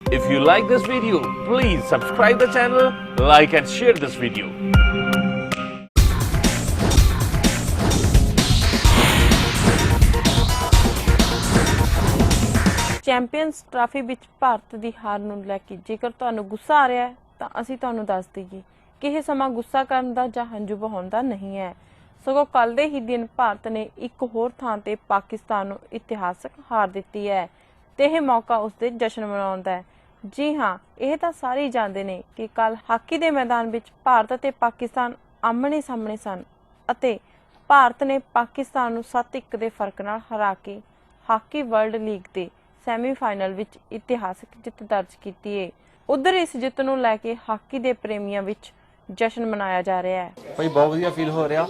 If you like this video, please subscribe the channel, like and share this video. Champions trophy ਵਿੱਚ ਭਾਰਤ ਦੀ ਹਾਰ ਨੂੰ ਲੈ ਕੇ ਜੇਕਰ ਤੁਹਾਨੂੰ ਗੁੱਸਾ ਆ ਰਿਹਾ ਹੈ ਤਾਂ ਅਸੀਂ ਤੁਹਾਨੂੰ ਦੱਸ ਦਈਏ ਕਿ ਇਹ ਸਮਾਂ ਗੁੱਸਾ ਕਰਨ ਦਾ ਜਾਂ ਹੰਝੂ ਵਹਾਉਣ ਦਾ ਨਹੀਂ ਹੈ ਸਗੋਂ ਕੱਲ ਦੇ ਹੀ ਦਿਨ ਭਾਰਤ ਨੇ ਇੱਕ ਹੋਰ ਥਾਂ ਤੇ ਪਾਕਿਸਤਾਨ ਨੂੰ ਇਤਿਹਾਸਕ ਹਾਰ ਦਿੱਤੀ ਹੈ ਤੇ ਇਹ ਮੌਕਾ ਉਸ ਦੇ ਜਸ਼ਨ ਮਨਾਉਣ ਦਾ ਹੈ। ਜੀ ਹਾਂ, ਇਹ ਤਾਂ ਸਾਰੇ ਹੀ ਜਾਣਦੇ ਨੇ ਕਿ ਕੱਲ ਹਾਕੀ ਦੇ ਮੈਦਾਨ ਵਿੱਚ ਭਾਰਤ ਅਤੇ ਪਾਕਿਸਤਾਨ ਆਮਣੇ ਸਾਹਮਣੇ ਸਨ ਅਤੇ ਭਾਰਤ ਨੇ ਪਾਕਿਸਤਾਨ ਨੂੰ 7-1 ਦੇ ਫ਼ਰਕ ਨਾਲ ਹਰਾ ਕੇ ਹਾਕੀ ਵਰਲਡ ਲੀਗ ਦੇ ਸੈਮੀਫਾਈਨਲ ਵਿੱਚ ਇਤਿਹਾਸਕ ਜਿੱਤ ਦਰਜ ਕੀਤੀ ਹੈ ਉਧਰ ਇਸ ਜਿੱਤ ਨੂੰ ਲੈ ਕੇ ਹਾਕੀ ਦੇ ਪ੍ਰੇਮੀਆਂ ਵਿੱਚ ਜਸ਼ਨ ਮਨਾਇਆ ਜਾ ਰਿਹਾ ਹੈ। ਭਾਈ, ਬਹੁਤ ਵਧੀਆ ਫੀਲ ਹੋ ਰਿਹਾ।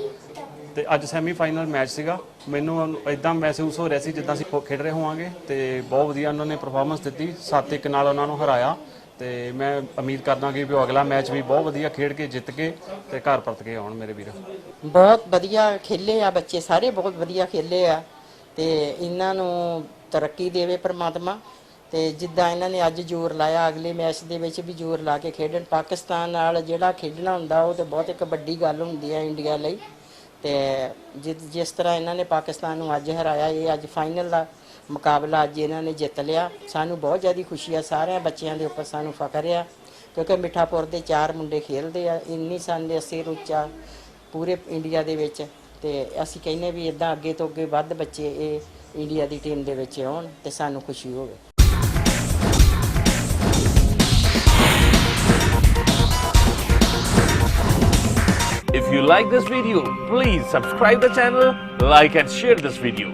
ਤੇ ਅੱਜ ਸੈਮੀਫਾਈਨਲ ਮੈਚ ਸੀਗਾ। ਮੈਨੂੰ ਇਦਾਂ ਮਹਿਸੂਸ ਹੋ ਰਿਹਾ ਸੀ ਜਿੱਦਾਂ ਅਸੀਂ ਖੇਡ ਰਹੇ ਹੋਵਾਂਗੇ ਤੇ ਬਹੁਤ ਵਧੀਆ ਉਹਨਾਂ ਨੇ ਪਰਫਾਰਮੈਂਸ ਦਿੱਤੀ। 7-1 ਨਾਲ ਉਹਨਾਂ ਨੂੰ ਹਰਾਇਆ ਤੇ ਮੈਂ ਉਮੀਦ ਕਰਦਾ ਕਿ ਵੀ ਉਹ ਅਗਲਾ ਮੈਚ ਵੀ ਬਹੁਤ ਵਧੀਆ ਖੇਡ ਕੇ ਜਿੱਤ ਕੇ ਤੇ ਘਰ ਪਰਤ ਕੇ ਆਉਣ ਮੇਰੇ ਵੀਰ। ਬਹੁਤ ਵਧੀਆ ਖੇਲੇ ਆ ਬੱਚੇ, ਸਾਰੇ ਬਹੁਤ ਵਧੀਆ ਖੇਲੇ ਆ ਤੇ ਇਹਨਾਂ ਨੂੰ ਤਰੱਕੀ ਦੇਵੇ ਪ੍ਰਮਾਤਮਾ ਤੇ ਜਿੱਦਾਂ ਇਹਨਾਂ ਨੇ ਅੱਜ ਜ਼ੋਰ ਲਾਇਆ, ਅਗਲੇ ਮੈਚ ਦੇ ਵਿੱਚ ਵੀ ਜ਼ੋਰ ਲਾ ਕੇ ਖੇਡਣ। ਪਾਕਿਸਤਾਨ ਨਾਲ ਜਿਹੜਾ ਖੇਡਣਾ ਹੁੰਦਾ ਉਹ ਤੇ ਬਹੁਤ ਇੱਕ ਵੱਡੀ ਗੱਲ ਹੁੰਦੀ ਹੈ ਇੰਡੀਆ ਲਈ। ਤੇ ਜਿ- ਜਿਸ ਤਰ੍ਹਾਂ ਇਹਨਾਂ ਨੇ ਪਾਕਿਸਤਾਨ ਨੂੰ ਅੱਜ ਹਰਾਇਆ, ਇਹ ਅੱਜ ਫਾਈਨਲ ਦਾ ਮੁਕਾਬਲਾ ਅੱਜ ਇਹਨਾਂ ਨੇ ਜਿੱਤ ਲਿਆ। ਸਾਨੂੰ ਬਹੁਤ ਜ਼ਿਆਦਾ ਖੁਸ਼ੀ ਆ, ਸਾਰਿਆਂ ਬੱਚਿਆਂ ਦੇ ਉੱਪਰ ਸਾਨੂੰ ਫਖਰ ਆ, ਕਿਉਂਕਿ ਮਿੱਠਾਪੁਰ ਦੇ ਚਾਰ ਮੁੰਡੇ ਖੇਲਦੇ ਆ, ਇੰਨੀ ਸਾਡੇ ਸਿਰ ਉੱਚਾ ਪੂਰੇ ਇੰਡੀਆ ਦੇ ਵਿੱਚ ਤੇ ਅਸੀਂ ਕਹਿੰਨੇ ਵੀ ਇਦਾਂ ਅੱਗੇ ਤੋਂ ਅੱਗੇ ਵੱਧ ਬੱਚੇ ਇਹ ਇੰਡੀਆ ਦੀ ਟੀਮ ਦੇ ਵਿੱਚ ਆਉਣ ਤੇ ਸਾਨੂੰ ਖੁਸ਼ੀ ਹੋਵੇ। If you like this video, please subscribe the channel, like and share this video.